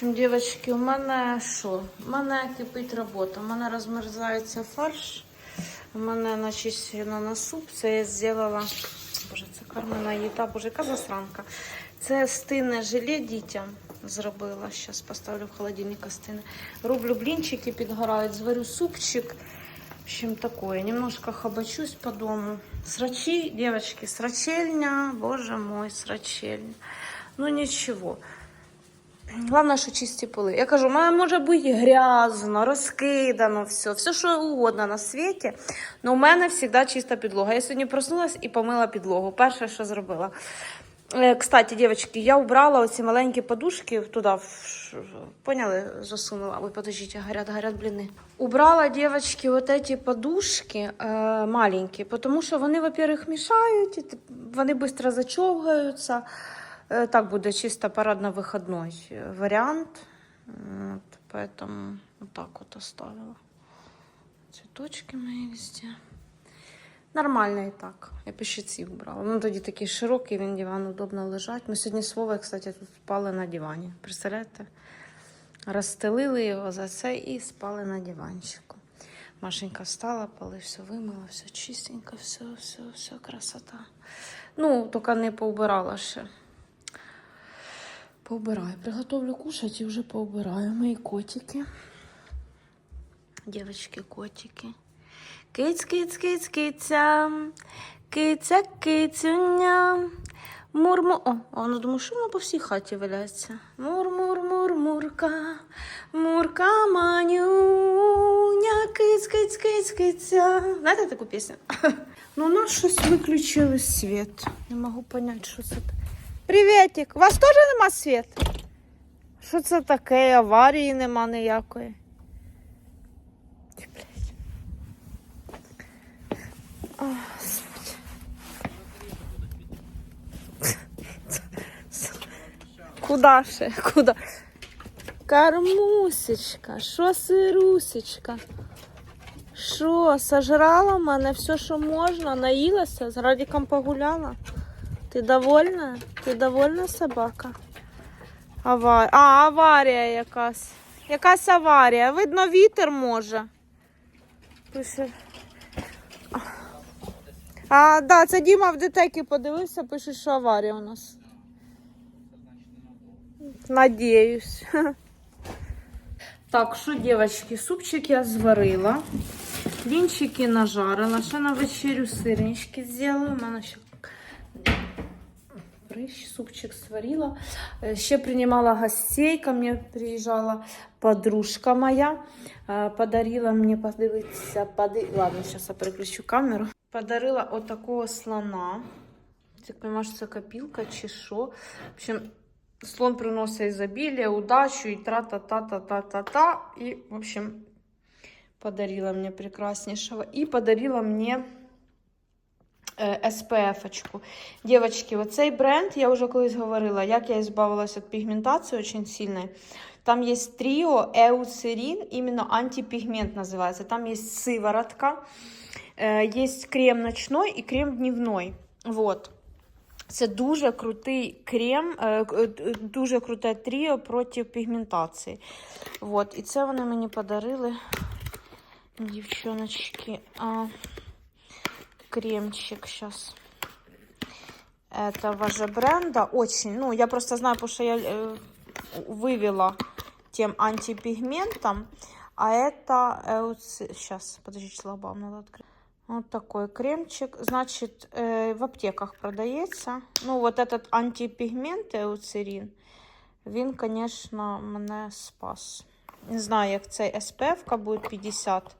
общем, дівчатки, у мене що? У мене кипить робота. У мене розмерзається фарш. У мене начищено на суп. Це я зробила. Боже, це кармена їда, боже, яка засранка. Це стине желе дітям зробила. Зараз поставлю в холодильник стине. Роблю блінчики, підгорають, зварю супчик. В общем, такое. Немножко хабачусь по дому. Срачи, девочки, срачельня. Боже мой, срачельня. Ну ничего. Главное, що чисті поли. Я кажу, має може бути грязно, розкидано, все, все, що угодно на світі. але у мене завжди чиста підлога. Я сьогодні проснулась і помила підлогу. Перше, що зробила. Е, Кстати, дівчатки, я убрала оці маленькі подушки туди, поняли, засунула. Ой, подождите, горят, горят блини. Убрала, дівчатки, вот эти подушки е, маленькі, тому що вони, во-первых, мішають, вони швидко зачовгаються. Е, Так буде чисто парадно-выходной е, вариант. Вот, поэтому вот так оставила. Цветочки мои везде. Нормально і так. Я пищиці убрала. Ну тоді такий широкий, він диван удобно лежать. Ми сьогодні з кстати, тут спали на дивані. Представляєте? Розстелили його за це і спали на диванчику. Машенька встала, поли все вимила, все чистенько, все, все, все, красота. Ну, тільки не поубирала ще. Поубираю. Приготовлю кушать і вже поубираю. Мої котики. Девочки, котики. Киць, киць, киць, киця. Киця, кицюня. Мурму. О, а вона думає, що вона по всій хаті валяється. Мур, мур, мур, мурка. Мурка манюня. Киць, киць, киць, киця. Знаєте таку пісню? Ну, у нас щось виключили світ. Не можу поняти, що це. таке. Привітик. У вас теж нема світу? Що це таке? Аварії нема ніякої. Куда ще? Куда? Кармусечка, що сирусечка? Що, сожрала мене все, що можна, наїлася, з Радіком погуляла? Ти довольна? Ти довольна собака? Авар... А, аварія якась. Якась аварія. Видно, вітер може. Пише. А, да, це Діма в детекі подивився, пише, що аварія у нас. Надіюсь. Так, що, дівчатки, супчик я зварила. Блінчики нажарила. Ще на вечерю сирнички зробила. У мене ще прыщ, супчик сварила. Э, Ще принимала гостей, ко мне приезжала подружка моя, э, подарила мне подивитися, поди... ладно, сейчас я переключу камеру. Подарила от такого слона. Ти розумієш, це копілка чи що. В общем, слон приносить ізобілля, удачу і тра-та-та-та-та-та-та. І, в общем, подарила мне прекраснейшего. И подарила мне SPF-очку. Дівчатки, оцей бренд, я вже колись говорила, як я збавилася від пігментації дуже сильної. Там є тріо Еуцерин, іменно антипігмент називається. Там є сиворотка, е, є крем ночной і крем дневной. Вот. Це дуже крутий крем, е, е, дуже круте тріо проти пігментації. Вот. І це вони мені подарили, дівчоночки. А, кремчик сейчас этого же бренда. Очень, ну, я просто знаю, потому что я э, вывела тем антипигментом. А это, сейчас, подожди, шлагбаум надо открыть. Вот такой кремчик. Значит, э, в аптеках продается. Ну, вот этот антипигмент еуцерин, він, конечно, мене спас. Не знаю, як цей SPF буде 50.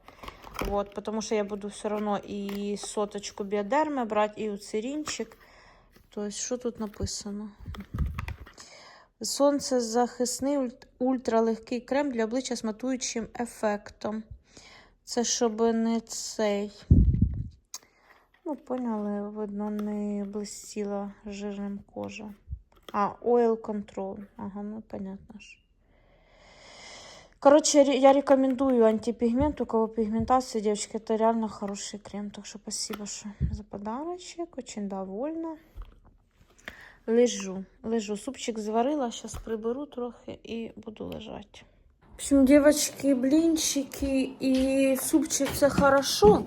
Вот, потому что я буду все равно и соточку биодермы брать, и уцеринчик. То есть, что тут написано? Сонцезахисний ульт- ультралегкий крем для обличчя з матуючим ефектом. Це щоб не цей. Ну, поняли, видно, не блистіла жирним кожа. А, oil control. Ага, ну понятно ж. Короче, я рекомендую антипигмент. У кого пигментация, девочки, это реально хороший крем. Так что спасибо что за подарочек. Очень довольна. лежу. Лежу. Супчик зварила, зараз приберу трохи і буду лежати. В общем, девочки, блинчики и супчик це хорошо,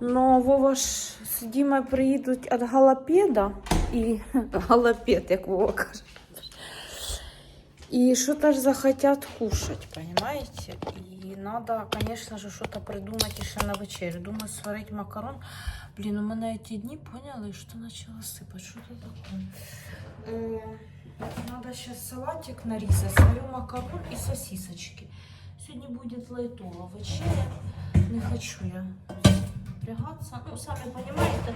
но Вова ж з Дімою приїдуть від галапеда і галапед, як Вова каже. И что-то ж захотят кушать, понимаете? И надо, конечно же, что-то придумать еще на вечерю. Думаю, сварить макарон. Блин, у меня эти дни поняли, что начало сыпать. Что-то такое. Э, Надо сейчас салатик нарезать, сварю макарон и сосисочки. Сегодня будет лайтова вечеря. Не хочу я напрягаться. Ну, сами понимаете,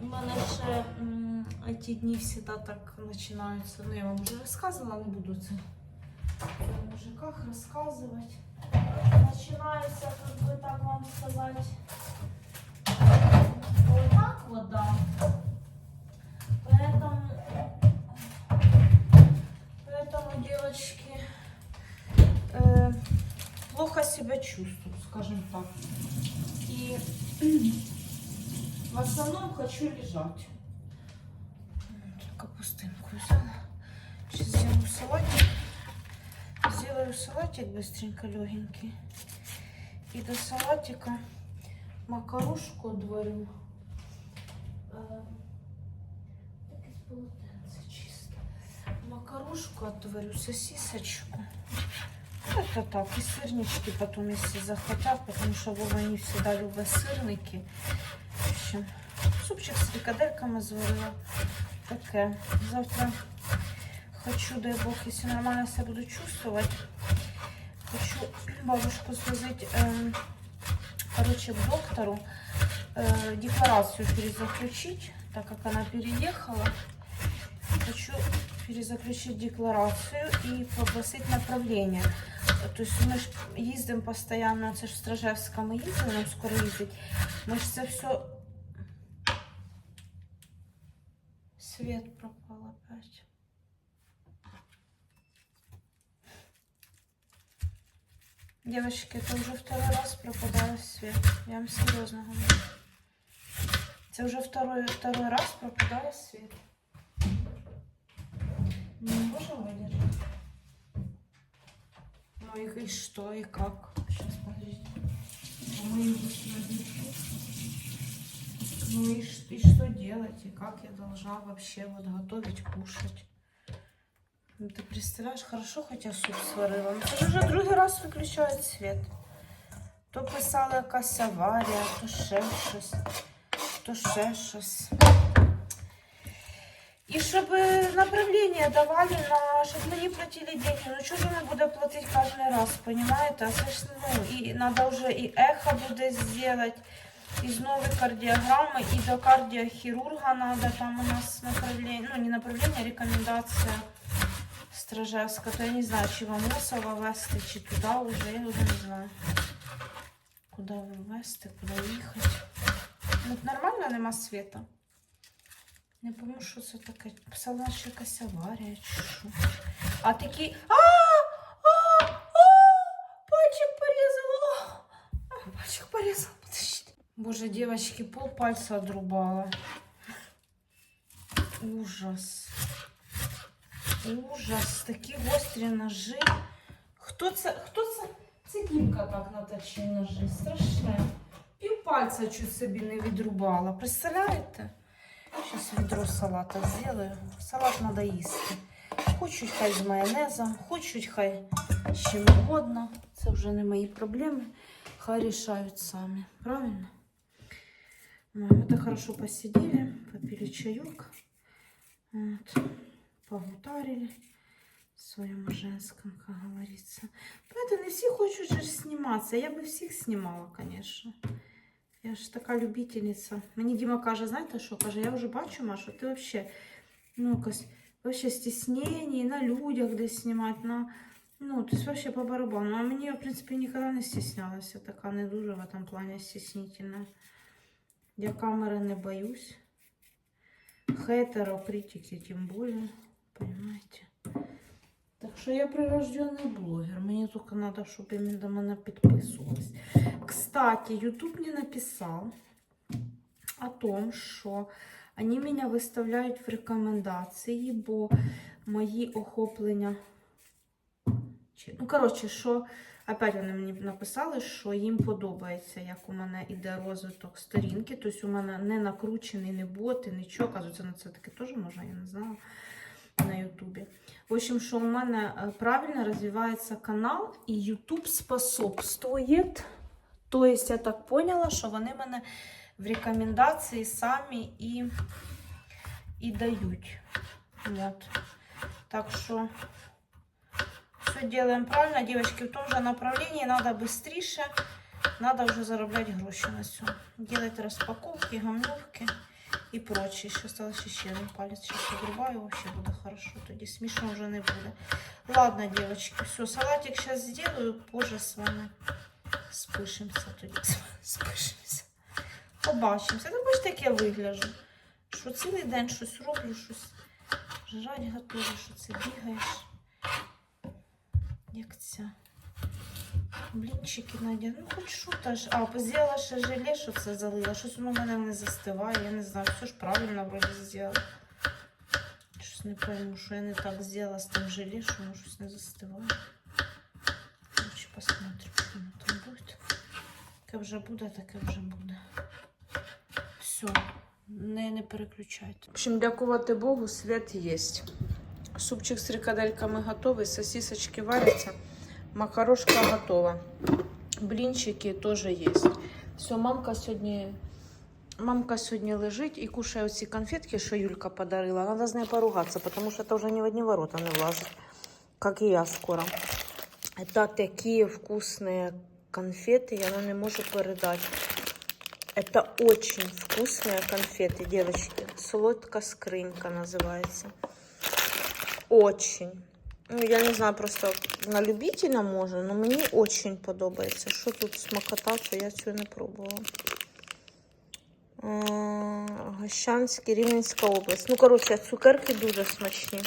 у мене ще м, ці дні всегда так починаються. Ну, я вам вже розказувала, не буду це в мужиках розказувати. Починається, как би так вам сказати, отак так чувствую, скажем так. И в основном хочу лежать. Вот, Капустинку взяла. Сейчас сделаю салатик. Сделаю салатик быстренько легенький. И до салатика макарушку отварю. Якесь полотенце чисто. Макарушку отварю, сосисочку. Это так, и сырнички потом, если захотят, потому что Вова не всегда любят сырники. В общем, супчик с фрикадельками зварила. Таке. Завтра хочу, дай Бог, если нормально себя буду чувствовать, хочу бабушку свозить, эм, короче, к доктору, э, декларацию перезаключить, так как она переехала. Хочу перезаключить декларацию и попросить направление. То есть ми ж їздимо постійно, це ж в Стражевська ми їздили, нам скоро їздить. Ми ж це все... Свет пропал опять. Девочки, это уже второй раз пропадает свет. Я вам серьезно говорю. Это уже второй, второй раз пропадает свет. Не можем выдержать. Ну и, и что, и как? Сейчас, подождите. Ну и, и что делать, и как я должна вообще вот готовить, кушать? Ну, ты представляешь, хорошо хотя суп сварила. Це ж вже другий раз виключають світ. То писали якась аварія, то ще щось, то ще щось. І щоб направлення давали на, щоб мені платили деньги. Ну чого ж вона буде платити кожен раз, понимаете? Ну, і треба вже і ехо буде зробити, і знову кардіограми, і до кардіохірурга треба, там у нас направлення, ну не направлення, а рекомендація Стражевська, то я не знаю, чи вам Мосова вести, чи туди вже, я вже не знаю. Куди вести, куди їхати. Ну, нормально нема світа. Не пойму, що це таке. Писала, що якась аварія що. А такі. А! Пальчик порізала! Пальчик порізала. Боже, девочки, пол пальца отрубала. Ужас. Ужас. Такі гострі ножи. Хто це? Хто це? Це Дімка так наточив ножи. Страшне. Пів пальця чуть собі не відрубала. Представляєте? Сейчас ведро салата сделаю. Салат надо їсти. Хочуть хай з майонезом, хочуть хай з чим угодно. Це вже не мої проблеми. Хай рішають самі. Правильно? Ну, Мы так хорошо посидели, попили чаек, вот, погутарили в своем женском, как говорится. Поэтому не все хочуть же ж сниматься. Я бы всех снимала, конечно. Я ж така любительниця. Мені Діма каже, знаєте що? Каже, я вже бачу, Маша, ти вообще, ну, якось, вообще стеснення, на людях десь знімати, на, ну, то есть вообще по барабану. А мені, в принципі, ніколи не стіснялася, така не дуже в этом плані стіснительна. Я камери не боюсь. Хейтеров, критики тем более, понимаете. Так що я прирожденный блогер. Мені тільки треба, щоб іменно до мене підписувались. Кстати, YouTube мне написал о том, что Вони мене виставляють в рекомендації, бо мої охоплення. Ну, коротше, що опять вони мені написали, що їм подобається, як у мене іде розвиток сторінки. Тобто у мене не накручений, не боти, нічого. Кажуть, на це таке теж можна, я не знала на Ютубі. В общем, що у мене е, правильно розвивається канал, і YouTube способствує. Тобто, я так поняла, що вони мене в рекомендації самі і, і дають. Вот. Так что все делаем правильно, девочки. В том же направлении надо быстрее. Надо уже зараблять гроши на все. Делать распаковки, и прочее. Еще осталось еще один палец. Сейчас обрубаю, вообще будет хорошо. Тоді смешно уже не будет. Ладно, девочки, все, салатик сейчас сделаю, позже с вами спишемся. Тоді з вами спишемся. Побачимося. Ну, бачите, як я вигляджу. Що цілий день щось роблю, щось жрать готові, що це бігаєш. Як ця. Блінчики Надя. Ну хоч що та ж. А, зробила ще желе, що це залила. Щось воно в мене не застиває. Я не знаю, все ж правильно вроді зробила. Щось не пойму, що я не так зробила з тим желе, що воно щось не застиває. Короче, посмотрим, що воно там буде. Таке вже буде, таке вже буде. Все, не, не переключайте. В общем, дякувати Богу, свят є. Супчик з фрикадельками готовий, сосисочки варяться, макарошка готова. Блінчики теж є. Все, мамка сьогодні. Мамка сьогодні лежить і кушає оці конфетки, що Юлька подарила. Надо з нею поругатися, тому що це вже ні в одні ворота не влазить. Как и я скоро. Это такие вкусные конфеты, я вам не могу передать. Это очень вкусные конфеты, девочки. Солодка скринька называется. Очень. Ну, я не знаю, просто на любителя може, но мені очень подобається. Що тут смакота, то я цього не пробувала. А, Гощанський, Рівненська область. Ну, коротше, цукерки дуже смачні.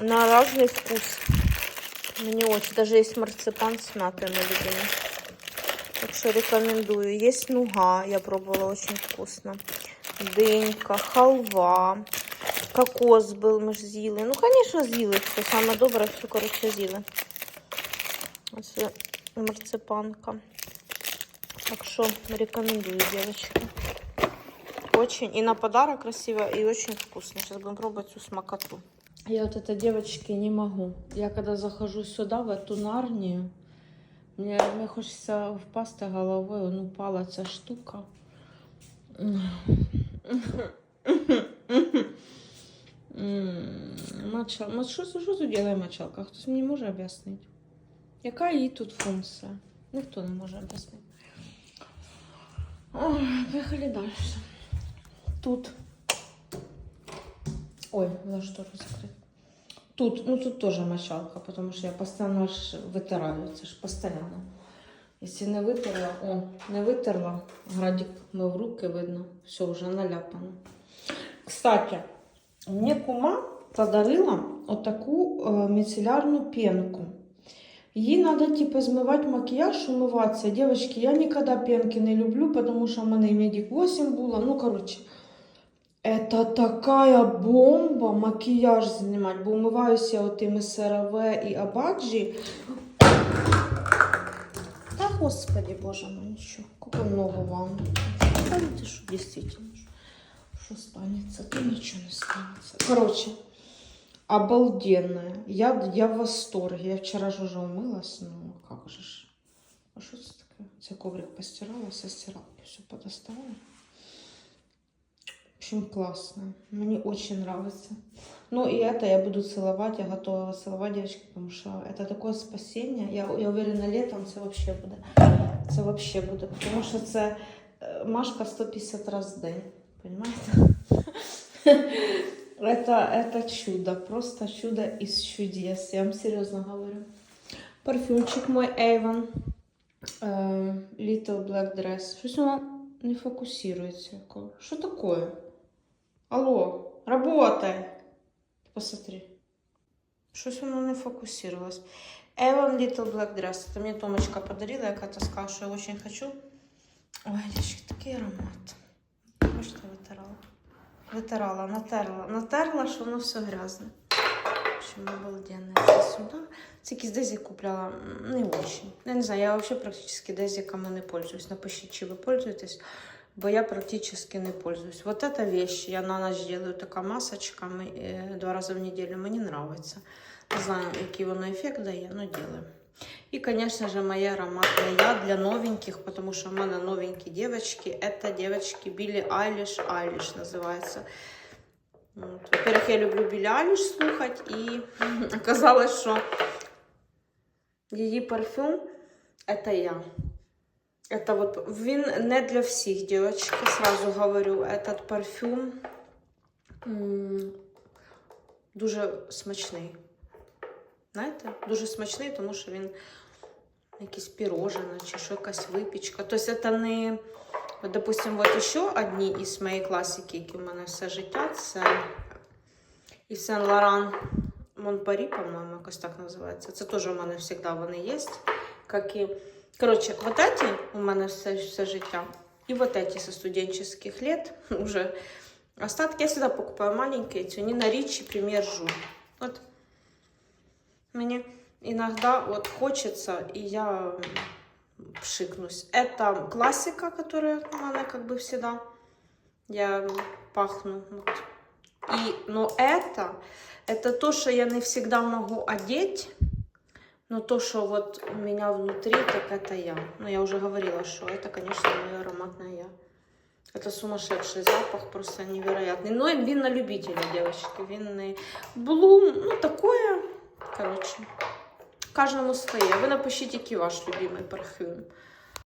На різний вкус. Мені очень. Даже есть марципан с на любимый. Так что рекомендую. Есть нуга, я пробовала, очень вкусно. Дынька, халва. Кокос был, мы же з'їли. Ну, конечно, з'їли. Все саме добре, все, короче, з'їли. Ось марципанка. Так что рекомендую, девочки. Очень. И на подарок красиво, и очень вкусно. Сейчас будем пробовать всю смакоту. Я вот это, девочки, не могу. Я когда захожу сюда, в эту нарнию, мне, мне хочется впасти головою, ну, упала ця штука. Мочал. Що, що тут робить мочалка? Хтось мені може об'яснити? Яка її тут функція? Ніхто не може об'яснити. Поїхали далі. Тут. Ой, за штору закрыть. Тут, ну тут тоже мочалка, потому что я постоянно вытираю, це ж постоянно. Если не витерла, о, не витерла, градик мив руки, видно, все вже наляпано. Кстати, мені кума подарила отаку е, міцелярну пенку. Їй треба типу, змивати макіяж, умиватися. Дівчатки, я ніколи пенки не люблю, тому що в мене Медик 8 було. Ну, коротше, Это такая бомба макияж занимать. Бо умиваюся отими CeraVe і Абаджі. Та господи, боже мой, нічого. Какой много вам. Що действительно, що станеться, то нічого не станеться. Короче, обалденная. Я, я в восторге. Я вчера же уже умылась, ну как же ж. А що це таке? Це коврик постирала, со стиралки все подоставала. В общем, классно. Мне очень нравится. Ну и это я буду целовать, я готова целовать, девочки, потому что это такое спасение. Я, я уверена, летом це вообще буде. Це вообще буде, потому що це е, Машка 150 раз в день. Понимаете? Это, это чудо, просто чудо из чудес. Я вам серьезно говорю. Парфюмчик мой Avon. Э, Little Black Dress. Щось воно не фокусируется. Что такое? Алло, работай. Посмотри. Щось воно не фокусировалось. Avon Little Black Dress. Это мне Томочка подарила, я когда сказала, что я очень хочу. Ой, девочки, такий аромат. Бачите, витирала. натерла. Натерла, що воно все грязне. В общем, обалденно. Це якісь дезі купляла. Не очень. Я не знаю, я взагалі практично дезиками не пользуюсь. Напишіть, чи ви пользуєтесь, бо я практически не пользуюсь. Вот эта вещь, я на ночь делаю така масочка е, два рази в неділю. Мені нравится. Не знаю, який воно ефект дає, но делаю. И, конечно же, моя ароматная яд для новеньких, потому что у меня новенькие девочки. Это девочки Билли Айлиш, Айлиш называется. Вот. Во-первых, я люблю Билли Айлиш слухать, и оказалось, что її парфюм это я. Это вот він не для всіх, девочки, сразу говорю. Этот парфюм м, дуже смачний. Знаєте, дуже смачний, тому що він якісь пірожина чи що якась випічка. Тобто це не, от, допустим, от ще одні із моєї класики, які в мене все життя, це і Сен Лоран Монпарі, по-моєму, якось так називається. Це теж у мене завжди вони є. Як і... Коротше, вот эти у мене все, все життя. І вот эти со студенческих лет уже остатки. Я всегда покупаю маленькие эти. Они на Ричи пример жу. Вот мне иногда вот хочется, и я пшикнусь. Это классика, которая меня как бы всегда. Я пахну. Вот. И, но это, это то, что я не всегда могу одеть, но то, что вот у меня внутри, так это я. Ну, я уже говорила, что это, конечно, моя ароматная я. Это сумасшедший запах, просто невероятный. Но він на любителя, девочки. Він не Блум, ну такое, короче. Кожному своє. Ви напишіть, який ваш любимий парфюм.